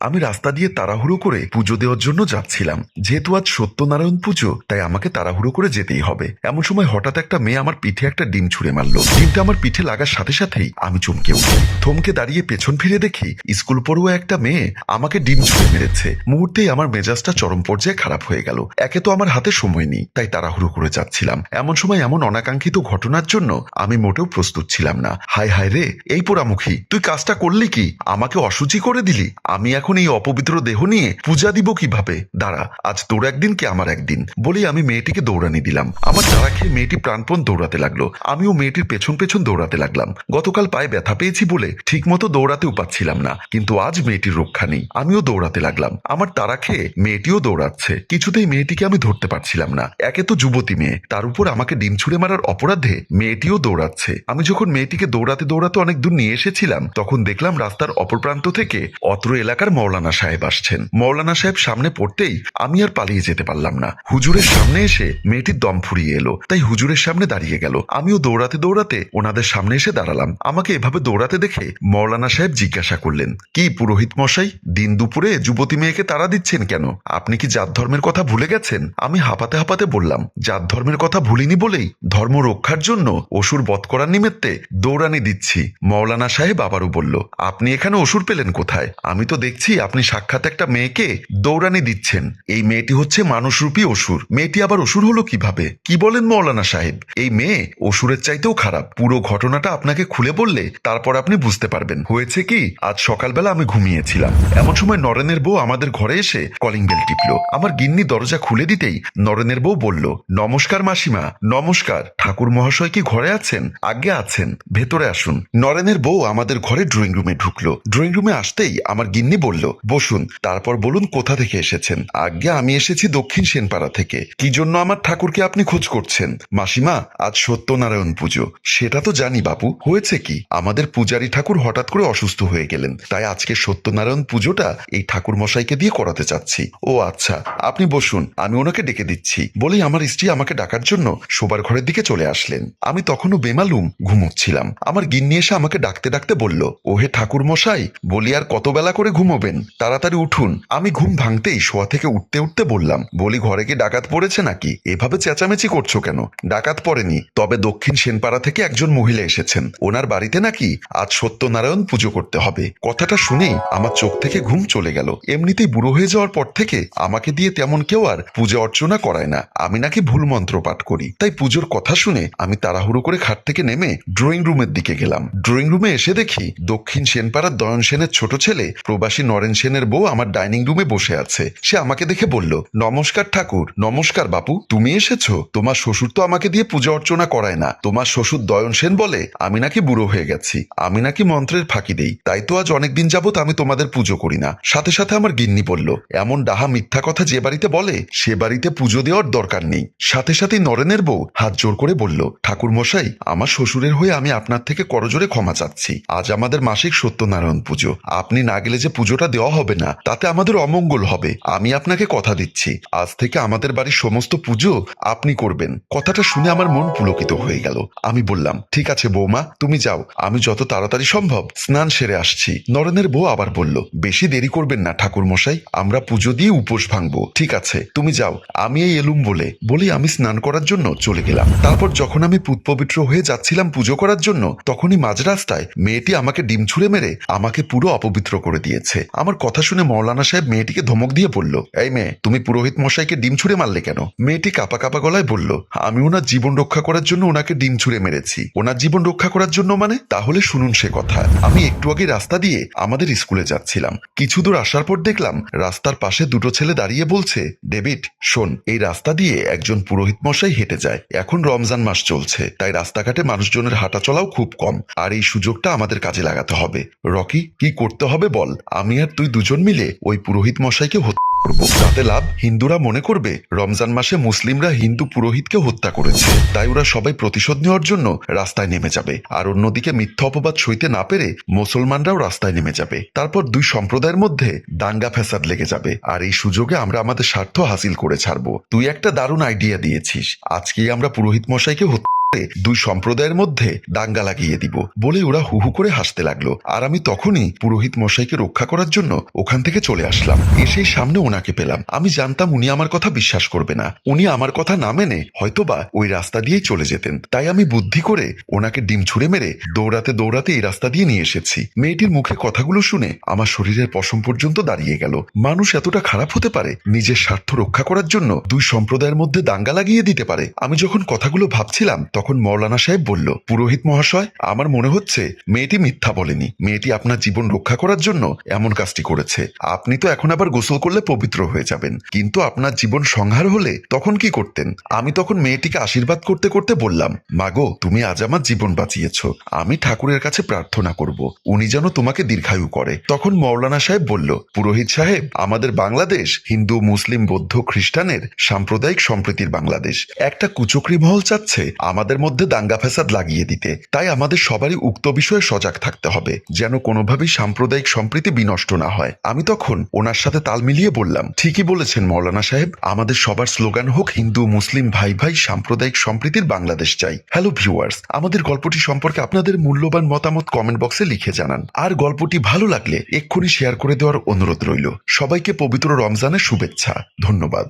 আমি রাস্তা দিয়ে তাড়াহুড়ো করে পুজো দেওয়ার জন্য যাচ্ছিলাম। যেহেতু আজ সত্যনারায়ণ পুজো, তাই আমাকে তাড়াহুড়ো করে যেতেই হবে। এমন সময় হঠাৎ একটা মেয়ে আমার পিঠে একটা ডিম ছুঁড়ে মারলো। ডিমটা আমার পিঠে লাগার সাথে সাথেই আমি চমকে উঠি থমকে দাঁড়িয়ে পেছন ফিরে দেখি স্কুল পড়ুয়া একটা মেয়ে আমাকে ডিম ছুঁড়ে মেরেছে। মুহূর্তেই আমার মেজাজটা চরম পর্যায়ে খারাপ হয়ে গেল। একে তো আমার হাতে সময় নেই, তাই তাড়াহুড়ো করে যাচ্ছিলাম। এমন সময় এমন অনাকাঙ্ক্ষিত ঘটনার জন্য আমি মোটেও প্রস্তুত ছিলাম না। হায় হায় রে, এই পোড়ামুখী, তুই কাজটা করলি কি? আমাকে অসুচি করে দিলি? আমি এখন এই অপবিত্র দেহ নিয়ে পূজা দিব কীভাবে? দাঁড়া, আজ তোর একদিন কি আমার একদিন? বলেই আমি মেয়েটিকে দৌড়ানি দিলাম। আমার তারা খেয়ে মেয়েটি প্রাণপণ দৌড়াতে লাগল। আমিও মেয়েটির পেছন পেছন দৌড়াতে লাগলাম। গতকাল পায়ে ব্যথা পেয়েছি বলে ঠিক মতো দৌড়াতেও পাচ্ছিলাম না। কিন্তু আজ মেয়েটির রক্ষা নেই। আমিও দৌড়াতে লাগলাম। আমার তারা খেয়ে মেয়েটিও দৌড়াচ্ছে। কিছুতেই মেয়েটিকে আমি ধরতে পারছিলাম না। একে তো যুবতী মেয়ে। তার উপর আমাকে ডিম ছুঁড়ে মারার অপরাধে মেয়েটিও দৌড়াচ্ছে। আমি যখন মেয়েটিকে দৌড়াতে দৌড়াতে অনেক দূর নিয়ে এসেছিলাম, তখন দেখলাম রাস্তার অপর প্রান্ত থেকে অত্র এলাকার মৌলানা সাহেব আসছেন। মৌলানা সাহেব সামনে পড়তেই আমি আর পালিয়ে যেতে পারলাম না। হুজুরের সামনে এসে মেয়েটির দম ফুরিয়ে এলো। তাই হুজুরের সামনে দাঁড়িয়ে গেল। আমিও দৌড়াতে দৌড়াতে ওনাদের সামনে এসে দাঁড়ালাম। আমাকে এভাবে দৌড়াতে দেখে মৌলানা সাহেব জিজ্ঞাসা করলেন, কি পুরোহিত মশাই, দিন দুপুরে যুবতী মেয়েকে তারা দিচ্ছেন কেন? আপনি কি জাত ধর্মের কথা ভুলে গেছেন? আমি হাঁপাতে হাঁপাতে বললাম, জাত ধর্মের কথা ভুলিনি বলেই ধর্ম রক্ষার জন্য অসুর বধ করার নিমিত্তে দৌড়ানি দিচ্ছি। মৌলানা সাহেব আবারও বলল, আপনি এখানে অসুর পেলেন কোথায়? আমি তো দেখছি আপনি সাক্ষাৎ একটা মেয়েকে দৌড়ানি দিচ্ছেন। এই মেয়েটি হচ্ছে মানুষরূপী অসুর। মেয়েটি আবার অসুর হলো কীভাবে? কি বলেন মৌলানা সাহেব? এই মেয়ে অসুরের চাইতেও খারাপ। পুরো ঘটনাটা আপনাকে খুলে বললে তারপর আপনি বুঝতে পারবেন। হয়েছে কি, আজ সকালবেলা আমি ঘুমিয়েছিলাম। এমন সময় নরেনের বউ আমাদের ঘরে এসে কলিং বেল টিপল। আমার গিন্নি দরজা খুলে দিতেই নরেনের বউ বলল, নমস্কার মাসিমা, নমস্কার। ঠাকুর মহাশয় কি ঘরে আছেন? আগে আছেন। ভেতরে আসুন। নরেনের বউ আমাদের ঘরে ড্রয়িং রুমে ঢুকলো। ড্রয়িং রুমে আসতেই আমার গিন্নি বলল বসুন, তারপর বলুন কোথা থেকে এসেছেন। আগে আমি এসেছি দক্ষিণ সেনপাড়া থেকে। কি জন্য আমার ঠাকুরকে আপনি খোঁজ করছেন? মাসিমা, আজ সত্যনারায়ণ পুজো। সেটা তো জানি বাপু, হয়েছে কি? আমাদের পূজারী ঠাকুর হঠাৎ করে অসুস্থ হয়ে গেলেন। তাই আজকে সত্যনারায়ণ পুজোটা এই ঠাকুর মশাইকে দিয়ে করাতে চাচ্ছি। ও আচ্ছা আপনি বসুন, আমি ওনাকে ডেকে দিচ্ছি। বলেই আমার স্ত্রী আমাকে ডাকার জন্য শোবার ঘরের দিকে চলে আসলেন। আমি তখনও বেমালুম ঘুমোচ্ছিলাম। আমার গিন্নি এসে আমাকে ডাকতে ডাকতে বলল, ওহে ঠাকুর মশাই বলি আর কত বেলা করে ঘুমোবেন তাড়াতাড়ি উঠুন। আমি ঘুম ভাঙতেই শোয়া থেকে উঠতে উঠতে বললাম, বলি, ঘরে কি ডাকাত পড়েছে নাকি? এভাবে চেঁচামেচি করছ কেন? ডাকাত পড়েনি। তবে দক্ষিণ সেনপাড়া থেকে একজন মহিলা এসেছেন। ওনার বাড়িতে নাকি আজ সত্যনারায়ণ পুজো করতে হবে। কথাটা শুনেই আমার চোখ থেকে ঘুম চলে গেল। এমনিতেই বুড়ো হয়ে যাওয়ার পর থেকে আমাকে দিয়ে তেমন কেউ আর পূজা অর্চনা করায় না। আমি নাকি ভুল মন্ত্র পাঠ করি। তাই পুজোর কথা শুনে আমি তাড়াহুড়ো করে খাট থেকে নেমে ড্রয়িং রুমের দিকে গেলাম। ড্রয়িং রুমে এসে দেখি দক্ষিণ সেনপাড়ার দয়ন সেনের ছোট ছেলে প্রবাসী নরেন সেনের বউ আমার ডাইনিং রুমে বসে আছে। সে আমাকে দেখে বলল, নমস্কার ঠাকুর, নমস্কার বাপু, তুমি এসেছ? তোমার শ্বশুর তো আমাকে দিয়ে পূজা অর্চনা করায় না। তোমার শ্বশুর দয়ন সেন বলে, আমি নাকি বুড়ো হয়ে গেছি। আমি নাকি মন্ত্রের ফাঁকি দেই। তাই তো আজ অনেকদিন যাবত আমি তোমাদের পুজো করি না। সাথে সাথে আমার গিন্নি বলল, এমন ডাহা মিথ্যা কথা যে বাড়িতে বলে, সে বাড়িতে পুজো দেওয়ার দরকার নেই। সাথে সাথে নরেনের বউ হাত জোর করে বলল, ঠাকুর মশাই, আমার শ্বশুরের হয়ে আমি আপনার থেকে করজোরে ক্ষমা চাচ্ছি। আজ আমাদের মাসিক সত্যনারায়ণ পুজো। আপনি না গেলে যে পুজোটা দেওয়া হবে না, তাতে আমাদের অমঙ্গল হবে। আমি আপনাকে কথা দিচ্ছি। আজ থেকে আমাদের বাড়ির সমস্ত পুজো আপনি করবেন। কথাটা শুনে আমার মন পুলকিত হয়ে গেল। আমি বললাম, ঠিক আছে বৌমা, তুমি যাও। আমি যত তাড়াতাড়ি সম্ভব স্নান সেরে আসছি। নরেনের বউ আবার বলল, বেশি দেরি করবেন না ঠাকুর মশাই আমরা পুজো দিয়ে উপোস ভাঙবো। ঠিক আছে, তুমি যাও। আমি এই এলুম বলে বলি আমি স্নান করার জন্য চলে গেলাম। তারপর যখন আমি পুতপবিত্র হয়ে যাচ্ছিলাম পুজো করার জন্য, তখনই মাঝ রাস্তায় মেয়েটি আমাকে ডিম ছুঁড়ে মেরে আমাকে পুরো অপবিত্র করে দিয়েছে। আমার কথা শুনে মৌলানা সাহেব মেয়েটিকে ধমক দিয়ে বলল, এই মেয়ে, তুমি পুরোহিত মশাইকে ডিম ছুঁড়ে মারলে কেন? মেয়েটি কাপা কাপা গলায় বলল, আমি ওনার জীবন রক্ষা করার জন্য ওনাকে ডিম ছুঁড়ে মেরেছি। ওনার জীবন রক্ষা করার জন্য মানে? তাহলে শুনুন সে কথা। আমি একটু আগে রাস্তা দিয়ে আমাদের স্কুলে যাচ্ছিলাম। কিছু দূর আসার পর দেখলাম, রাস্তার পাশে দুটো ছেলে দাঁড়িয়ে বলছে, ডেভিড, শোন, এই রাস্তা দিয়ে একজন পুরোহিত মশাই হেঁটে যায়। এখন রমজান মাস চলছে, তাই রাস্তাঘাটে মানুষজনের হাঁটা চলাও খুব কম। আর এই সুযোগটা আমাদের কাজে লাগাতে হবে। রকি, কি করতে হবে বল? আমি আর তুই দুজন মিলে ওই পুরোহিত মশাইকে হত্যা করব। তাতে লাভ হিন্দুরা মনে করবে, রমজান মাসে মুসলিমরা হিন্দু পুরোহিতকে হত্যা করেছে। তাই ওরা সবাই প্রতিশোধ নেওয়ার জন্য রাস্তায় নেমে যাবে। আর অন্যদিকে মিথ্যা অপবাদ সইতে না পেরে মুসলমানরাও রাস্তায় নেমে যাবে। তারপর দুই সম্প্রদায়ের মধ্যে দাঙ্গা ফ্যাসাদ লেগে যাবে। আর এই সুযোগে আমরা আমাদের স্বার্থ হাসিল করে ছাড়বো। তুই একটা দারুণ আইডিয়া দিয়েছিস। আজকেই আমরা পুরোহিত মশাইকে হত্যা করে দুই সম্প্রদায়ের মধ্যে দাঙ্গা লাগিয়ে দিব বলে ওরা হু হু করে হাসতে লাগল। আর আমি তখনই পুরোহিত মশাইকে রক্ষা করার জন্য ওখান থেকে চলে আসলাম। এসেই সামনে ওনাকে পেলাম। আমি জানতাম উনি আমার কথা বিশ্বাস করবে না। উনি আমার কথা না মেনে হয়তোবা ওই রাস্তা দিয়েই চলে যেতেন। তাই আমি বুদ্ধি করে ওনাকে ডিম ছুঁড়ে মেরে দৌড়াতে দৌড়াতে এই রাস্তা দিয়ে নিয়ে এসেছি। মেয়েটির মুখে কথাগুলো শুনে আমার শরীরের পশম পর্যন্ত দাঁড়িয়ে গেল। মানুষ এতটা খারাপ হতে পারে নিজের স্বার্থ রক্ষা করার জন্য দুই সম্প্রদায়ের মধ্যে দাঙ্গা লাগিয়ে দিতে পারে? আমি যখন কথাগুলো ভাবছিলাম তখন মৌলানা সাহেব বলল, পুরোহিত মহাশয়, আমার মনে হচ্ছে মেয়েটি মিথ্যা বলেনি। মেয়েটি আপনার জীবন রক্ষা করার জন্য এমন কাজটি করেছে। আপনি তো এখন আবার গোসল করলে পবিত্র হয়ে যাবেন। কিন্তু আপনার জীবন সংহার হলে তখন কি করতেন? আমি তখন মেয়েটিকে আশীর্বাদ করতে করতে বললাম, মাগো, তুমি আজ আমার জীবন বাঁচিয়েছ। আমি ঠাকুরের কাছে প্রার্থনা করব। উনি যেন তোমাকে দীর্ঘায়ু করে। তখন মৌলানা সাহেব বলল, পুরোহিত সাহেব, আমাদের বাংলাদেশ হিন্দু, মুসলিম, বৌদ্ধ, খ্রিস্টানের সাম্প্রদায়িক সম্প্রীতির বাংলাদেশ। একটা কুচক্রি মহল চাচ্ছে। আমাদের মধ্যে দাঙ্গা ফ্যাসাদ লাগিয়ে দিতে। তাই আমাদের সবারই উক্ত বিষয়ে সজাগ থাকতে হবে, যেন কোনোভাবেই সাম্প্রদায়িক সম্প্রীতি বিনষ্ট না হয়। আমি তখন ওনার সাথে তাল মিলিয়ে বললাম, ঠিকই বলেছেন মৌলানা সাহেব, আমাদের সবার স্লোগান হোক, হিন্দু, মুসলিম, ভাই ভাই, সাম্প্রদায়িক সম্প্রীতির বাংলাদেশ চাই। হ্যালো ভিউয়ার্স আমাদের গল্পটি সম্পর্কে আপনাদের মূল্যবান মতামত কমেন্ট বক্সে লিখে জানান। আর গল্পটি ভালো লাগলে এক্ষুনি শেয়ার করে দেওয়ার অনুরোধ রইল। সবাইকে পবিত্র রমজানের শুভেচ্ছা। ধন্যবাদ।